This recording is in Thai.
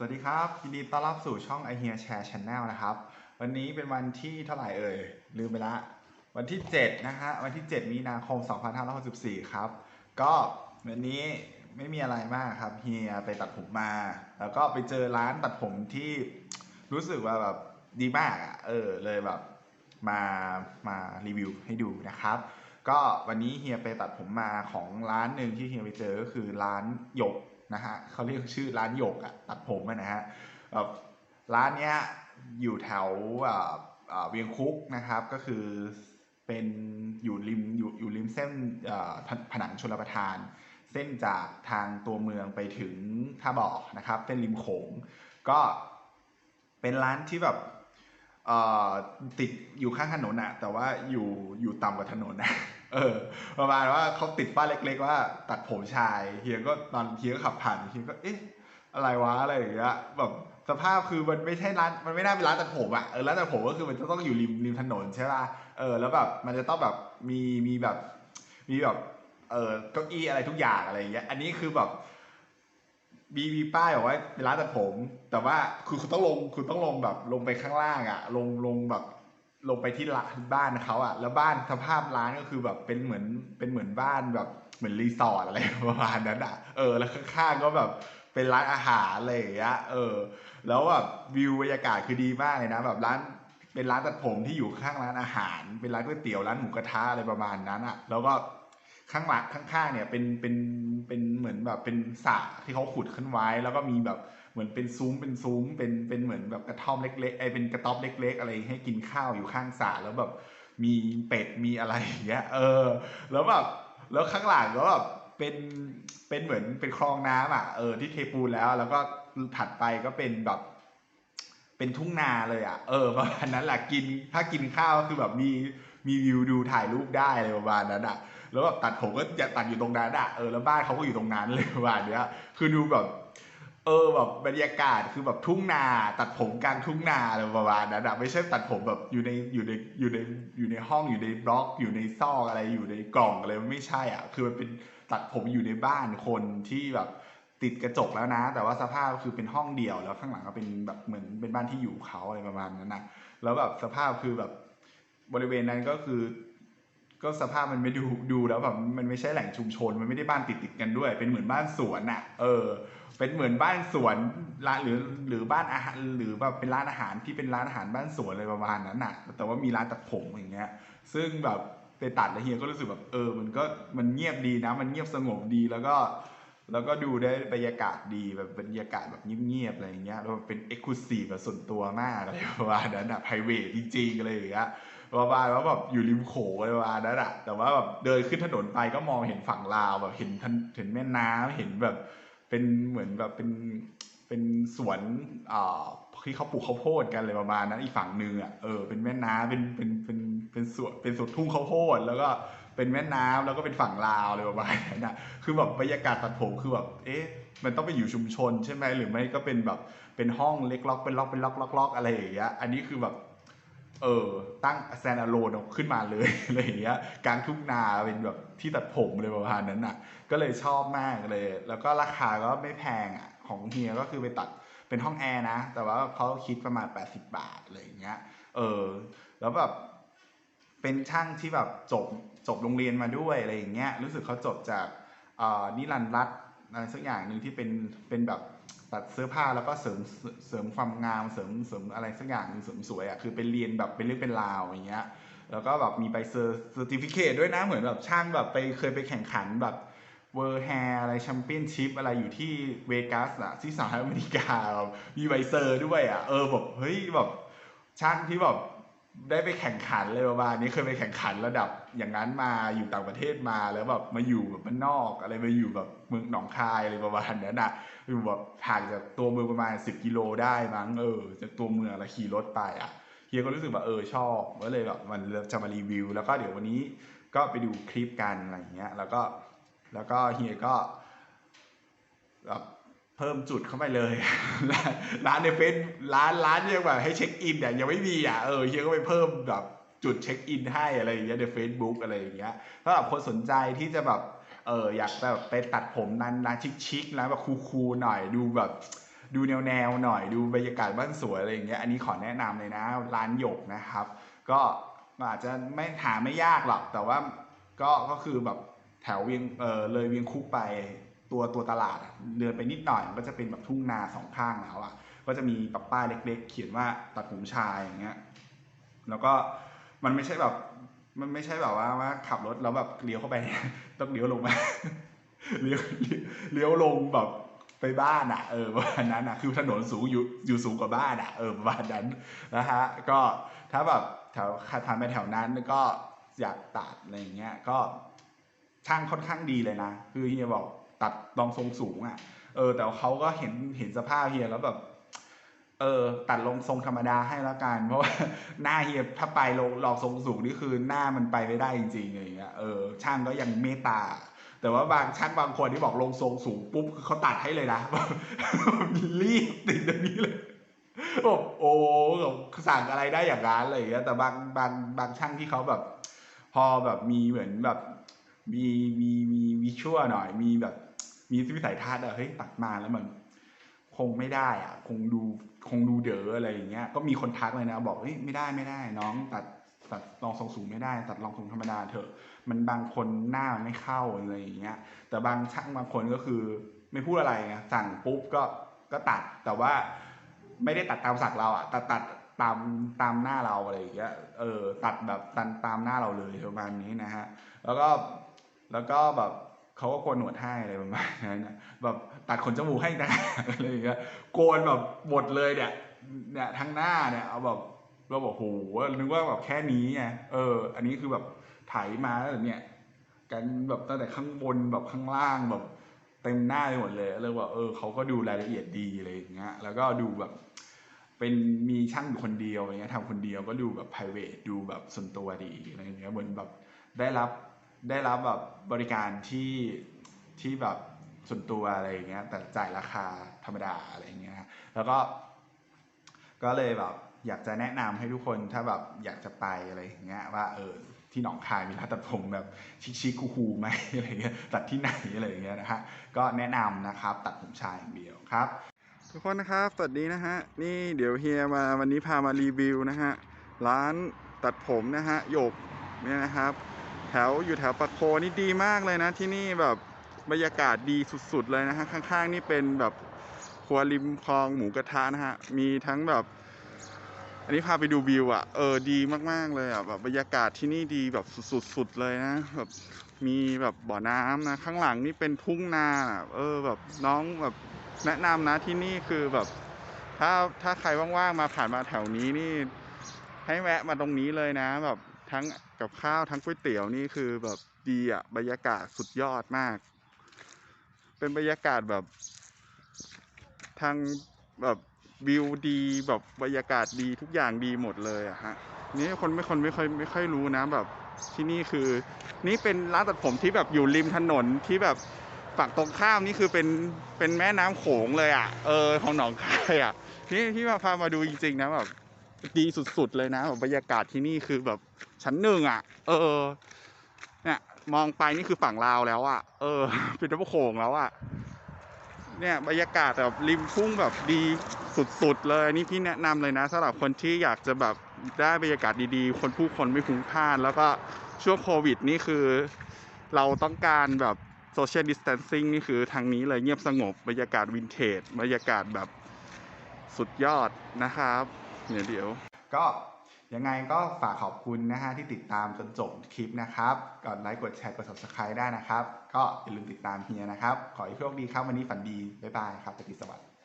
สวัสดีครับยินดีต้อนรับสู่ช่อง i h e a r Share Channel นะครับ วันนี้เป็นวันที่เท่าไหร่เอ่ยลืมไปละ วันที่ 7 นะฮะวันที่ 7 มีนาคม 2564 ครับ ก็วันนี้ไม่มีอะไรมากครับเฮียไปตัดผมมา แล้วก็ไปเจอร้านตัดผมที่รู้สึกว่าแบบดีมากอะเออเลยแบบมามารีวิวให้ดูนะครับ ก็วันนี้เฮียไปตัดผมมาของร้านหนึ่งที่เฮียไปเจอก็คือร้านหยก นะฮะเขาเรียกชื่อร้านหยกอะตัดผมนะฮะร้านเนี้ยอยู่แถวเวียงคุกนะครับก็คือเป็นอยู่ริมอยู่อยู่ริมเส้นผนังชลประทาน เส้นจากทางตัวเมืองไปถึงท่าบ่อนะครับเส้นริมโขงก็เป็นร้านที่แบบ ติดอยู่ข้างถนนอะแต่ว่าอยู่อยู่ต่ำกว่าถนนนะเออ ประมาณว่าเขาติดป้ายเล็ก ๆ ว่าตัดผมชายเฮียก็ตอนเฮียก็ขับผ่านเฮียก็เอ๊ะอะไรวะอะไรอย่างเงี้ยแบบสภาพคือมันไม่ใช่ร้านมันไม่น่าเป็นร้านตัดผมอะเออร้านตัดผมก็คือมันจะต้องอยู่ริมริมถนนใช่ป่ะเออแล้วแบบมันจะต้องแบบมีมีแบบมีแบบเออเก้าอี้อะไรทุกอย่างอะไรอย่างเงี้ยอันนี้คือแบบ มีมีป้ายบอกว่าเป็นร้านตัดผม แต่ว่าคือคุณต้องลงคุณต้องลงแบบลงไปข้างล่างอะลงลงแบบลงไปที่ร้านบ้านเขาอะแล้วบ้านสภาพร้านก็คือแบบเป็นเหมือนเป็นเหมือนบ้านแบบเหมือนรีสอร์ทอะไรประมาณนั้นอะเออ แล้วข้างๆก็แบบเป็นร้านอาหารอะไรอย่างเงี้ย เออ แล้วแบบวิวบรรยากาศคือดีมากเลยนะ แบบร้านเป็นร้านตัดผมที่อยู่ข้างร้านอาหาร เป็นร้านก๋วยเตี๋ยวร้านหมูกระทะอะไรประมาณนั้นอะ แล้วก็ ข้างหลังข้างๆเนี่ยเป็นเป็นเป็นเหมือนแบบเป็นสระที่เขาขุดขึ้นไว้ แล้วก็มีแบบเหมือนเป็นซุ้มเป็นซุ้มเป็นเป็นเหมือนแบบกระท่อมเล็กๆไอเป็นกระต๊อบเล็ก ๆ อะไรให้กินข้าวอยู่ข้างสระแล้วแบบมีเป็ดมีอะไรอย่างเงี้ยเออ แล้วแบบแล้วข้างหลังก็แบบเป็นเป็นเหมือนเป็นคลองน้ำอะเออที่เทปูนแล้วแล้วก็ถัดไปก็เป็นแบบ เป็นทุ่งนาเลยอะ เออประมาณนั้นแหละกินถ้ากินข้าวคือแบบมีมีวิวดูถ่ายรูปได้อะไรประมาณนั้นอะแล้วแบบตัดผมก็จะตัดอยู่ตรงนั้นอะเออแล้วบ้านเขาก็อยู่ตรงนั้นเลยประมาณเนี้ยคือดูแบบเออแบบบรรยากาศคือแบบทุ่งนาตัดผมกลางทุ่งนาอะไรประมาณนั้นอะไม่ใช่ตัดผมแบบอยู่ในอยู่ในอยู่ในอยู่ในห้องอยู่ในบล็อก อยู่ในซอกอะไรอยู่ในกล่องอะไรไม่ใช่อะคือมันเป็นตัดผมอยู่ในบ้านคนที่แบบ ติดกระจกแล้วนะ แต่ว่าสภาพคือเป็นห้องเดียวแล้วข้างหลังก็เป็นแบบเหมือนเป็นบ้านที่อยู่เขาอะไรประมาณนั้นนะแล้วแบบสภาพคือแบบบริเวณนั้นก็คือ ก็สภาพมันไม่ดูดูแล้วแบบมันไม่ใช่แหล่งชุมชน มันไม่ได้บ้านติดติดกันด้วย เป็นเหมือนบ้านสวนน่ะ เออ เป็นเหมือนบ้านสวนร้านหรือหรือบ้านอาหารหรือแบบเป็นร้านอาหารที่เป็นร้านอาหารบ้านสวนอะไรประมาณนั้นน่ะ แต่ว่ามีร้านตัดผมอย่างเงี้ย ซึ่งแบบไปตัดแล้วเฮียก็รู้สึกแบบเออ มันก็มันเงียบดีนะ มันเงียบสงบดีแล้วก็ แล้วก็ดูได้บรรยากาศดีแบบบรรยากาศแบบเงียบๆอะไรอย่างเงี้ยแล้วเป็นเอ็กซ์คลูซีฟแบบส่วนตัวมากอะไรประมาณนั้นอะไพรเวทจริงๆอะไรอย่างเงี้ยประมาณว่าแบบอยู่ริมโขงอะไรประมาณนั้นอะแต่ว่าแบบเดินขึ้นถนนไปก็มองเห็นฝั่งลาวแบบเห็นทันเห็นแม่น้ำเห็นแบบเป็นเหมือนแบบเป็นเป็นสวนอ่าที่เขาปลูกข้าวโพดกันอะไรประมาณนั้นอีกฝั่งหนึ่งอะเออเป็นแม่น้ำเป็นเป็นเป็นเป็นสวนเป็นสวนทุ่งข้าวโพดแล้วก็ เป็นแม่น้ำแล้วก็เป็นฝั่งลาวอะไรประมาณนั้นอะคือแบบบรรยากาศตัดผมคือแบบเอ๊ะมันต้องไปอยู่ชุมชนใช่ไหมหรือไม่ก็เป็นแบบเป็นห้องเล็กล็อกเป็นล็อกเป็นล็อกล็อกล็อกอะไรอย่างเงี้ยอันนี้คือแบบเออตั้งแซน a โลนขึ้นมาเลยอะไรอย่างเงี้ยกลางทุ่งนาเป็นแบบที่ตัดผมเลยประมาณนั้นอะ ก็เลยชอบมากเลย แล้วก็ราคาก็ไม่แพงอะของเฮียก็คือไปตัดเป็นห้องแอร์นะ แต่ว่าเขาคิดประมาณ 80 บาทอะไรอย่างเงี้ยเออแล้วแบบ เป็นช่างที่แบบจบจบโรงเรียนมาด้วยอะไรอย่างเงี้ยรู้สึกเขาจบจากนิรันดร์รัตอะไรสักอย่างหนึ่งที่เป็นเป็นแบบตัดเสื้อผ้าแล้วก็เสริมเสริมความงามเสริมเสริมอะไรสักอย่างหนึ่งเสริมสวยอะคือไปเรียนแบบเป็นเรื่องเป็นราวอย่างเงี้ยแล้วก็แบบมีใบเซอร์เซอร์ติฟิเคตด้วยนะเหมือนแบบช่างแบบไปเคยไปแข่งขันแบบเวอร์แฮร์อะไรแชมเปี้ยนชิพอะไรอยู่ที่เวกัสอะที่สหรัฐอเมริกามีใบเซอร์ด้วยอะเออแบบเฮ้ยแบบช่างที่แบบ ได้ไปแข่งขันเลยประมาณนี้เคยไปแข่งขันระดับอย่างนั้นมาอยู่ต่างประเทศมาแล้วแบบมาอยู่แบบบ้านนอกอะไรมาอยู่แบบเมืองหนองคายอะไรประมาณนั้นอะคือแบบห่างจากตัวเมืองประมาณสิบกิโลได้มั้งเออจากตัวเมืองแล้วขี่รถไปอะเฮียก็รู้สึกว่าเออชอบก็เลยแบบมันจะมารีวิว แล้วก็เดี๋ยววันนี้ก็ไปดูคลิปกันอะไรอย่างเงี้ย แล้วก็แล้วก็เฮียก็แบบ เพิ่มจุดเข้าไปเลย ร้านในเฟซร้านร้านเรียกว่าให้เช็คอินเนี่ยยังไม่มีอะเออเฮียก็ไปเพิ่มแบบจุดเช็คอินให้อะไรอย่างเงี้ยใน Facebook อะไรอย่างเงี้ยสำหรับคนสนใจที่จะแบบเอออยากแบบไปตัดผมนั้นนะชิคๆนะแบบคูลๆหน่อยดูแบบดูแนวแนวๆหน่อยดูบรรยากาศบ้านสวยอะไรอย่างเงี้ยอันนี้ขอแนะนำเลยนะ ร้านหยกนะครับ ก็อาจจะไม่หาไม่ยากหรอกแต่ว่าก็ก็คือแบบแถวเวียงเออเลยเวียงคุกไป ตัวตัวตลาดเดินไปนิดหน่อยมันก็จะเป็นแบบทุ่งนาสองข้างแล้วอะก็จะมีปับป้ายเล็ก ๆ เขียนว่าตัดผมชายอย่างเงี้ยแล้วก็มันไม่ใช่แบบ มันไม่ใช่แบบว่าว่าขับรถแล้วแบบเลี้ยวเข้าไปต้องเลี้ยวลงมาเลี้ยวเลี้ยวลงแบบไปบ้านอะเออประมาณนั้นอะคือถนนสูงอยู่อยู่สูงกว่าบ้านอะเออประมาณนั้นนะฮะก็ถ้าแบบแถวทานไปแถวนั้นก็อยากตัดอะไรอย่างเงี้ยก็ช่างค่อนข้างดีเลยนะ คือเฮียบอก ตัดรองทรงสูงอะ เออ แต่เขาก็เห็นเห็นสภาพเฮียแล้วแบบ เออ ตัดลงทรงธรรมดาให้แล้วกัน เพราะว่าหน้าเฮียถ้าไปลงลองทรงสูงนี่คือหน้ามันไปไม่ได้จริงๆอะไรอย่างเงี้ย เออ ช่างก็ยังเมตตาแต่ว่าบางช่างบางคนที่บอกลงทรงสูงปุ๊บคือเขาตัดให้เลยนะรีบติดอย่างนี้เลยบอกโอ้แบบสั่งอะไรได้อย่างนั้นอะไรอย่างเงี้ยแต่บางบางบางช่างที่เขาแบบ พอแบบมีเหมือนแบบ มีมีมีวิชวลหน่อย มีแบบ มีวิสัยทัศน์อะเฮ้ยตัดมาแล้วมันคงไม่ได้อะคงดูคงดูเด๋ออะไรอย่างเงี้ย ก็มีคนทักเลยนะ บอกเฮ้ยไม่ได้ไม่ได้ น้องตัดตัดรองทรงสูงไม่ได้ ตัดรองทรงธรรมดาเถอะ มันบางคนหน้ามันไม่เข้าอะไรอย่างเงี้ย แต่บางช่างบางคนก็คือไม่พูดอะไรไงสั่งปุ๊บก็ก็ตัดแต่ว่าไม่ได้ตัดตามสักเราอะตัดตัดตามตามหน้าเราอะไรอย่างเงี้ยเออตัดแบบตามตามหน้าเราเลยประมาณนี้นะฮะแล้วก็แล้วก็แบบ เขาก็โกนหนวดให้อะไรประมาณนั้นนะแบบตัดขนจมูกให้นะอะไรอย่างเงี้ยโกนแบบหมดเลยเนี่ยเนี่ยทั้งหน้าเนี่ยเอาแบบเราบอกโหนึกว่าแบบแค่นี้ไงเออ อันนี้คือแบบไถมาแล้วเนี่ยกันแบบตั้งแต่ข้างบนแบบข้างล่างแบบเต็มหน้าไปหมดเลยเลยว่าเออเขาก็ดูรายละเอียดดีอะไรอย่างเงี้ยแล้วก็ดูแบบ เป็นมีช่างอยู่คนเดียวอย่างเงี้ยทำคนเดียวก็ดูแบบ p r i v a t ดูแบบส่วนตัวดีอะไรอย่างเงี้ยเหมือนแบบได้รับ ได้รับแบบบริการที่ที่แบบส่วนตัวอะไรอย่างเงี้ยแต่จ่ายราคาธรรมดาอะไรอย่างเงี้ยแล้วก็ ก็เลยแบบอยากจะแนะนำให้ทุกคนถ้าแบบอยากจะไปอะไรอย่างเงี้ยว่าเออที่หนองคายมีร้านตัดผมแบบชิคๆคูลๆไหมอะไรเงี้ยตัดที่ไหนอะไรอย่างเงี้ยนะฮะก็แนะนำนะครับ ตัดผมชายอย่างเดียวครับ ทุกคนนะครับสวัสดีนะฮะนี่เดี๋ยวเฮียมาวันนี้พามารีวิวนะฮะร้านตัดผมนะฮะหยกเนี่ยนะครับ แถวอยู่แถวปากโคนี่ดีมากเลยนะ ที่นี่แบบบรรยากาศดีสุดๆเลยนะฮะข้างๆ นี่เป็นแบบครัวริมคลองหมูกระทะนะฮะมีทั้งแบบ อันนี้พาไปดูวิวอะเออดีมากๆเลยอะแบบบรรยากาศที่นี่ดีแบบสุดๆเลยนะแบบมีแบบบ่อน้ำนะข้างหลังนี่เป็นทุ่งนาอะเออแบบน้องแบบแนะนำนะที่นี่คือแบบ ถ้าถ้าใครว่างๆมาผ่านมาแถวนี้นี่ ให้แวะมาตรงนี้เลยนะแบบ ทั้งกับข้าวทั้งก๋วยเตี๋ยวนี่คือแบบดีอะบรรยากาศสุดยอดมาก เป็นบรรยากาศแบบทางแบบวิวดีแบบบรรยากาศดีทุกอย่างดีหมดเลยอะฮะนี่คนไม่คนไม่ค่อยไม่ค่อยรู้นะแบบที่นี่คือ นี่เป็นร้านตัดผมที่แบบอยู่ริมถนนที่แบบฝั่งตรงข้ามนี่คือเป็นเป็นแม่น้ำโขงเลยอะเออของหนองคายอะนี่ที่มาพามาดูจริงๆนะแบบ ดีสุดๆเลยนะแบบบรรยากาศที่นี่คือแบบชั้นหนึ่งอะเออ เนี่ยมองไปนี่คือฝั่งลาวแล้วอะเออ เป็นน้ำโขงแล้วอะเนี่ยบรรยากาศแบบริมทุ่งแบบดีสุดๆเลยนี่พี่แนะนำเลยนะสำหรับคนที่อยากจะแบบได้บรรยากาศดีๆ คนผู้คนไม่พลุกพล่าน แล้วก็ช่วงโควิดนี่คือ เราต้องการแบบโซเชียลดิส a ทนซิ่งนี่คือทางนี้เลยเงียบสงบบรรยากาศวินเทจบรรยากาศแบบสุดยอดนะครับ เดี๋ยวเดี๋ยวก็ยังไงก็ฝากขอบคุณนะฮะที่ติดตามจนจบคลิปนะครับกดไลค์กดแชร์กด subscribe ได้นะครับ ก็อย่าลืมติดตามเฮียนะครับ ขอให้โชคดีครับวันนี้ฝันดีบ๊ายบายครับปฏิสวัสดิ์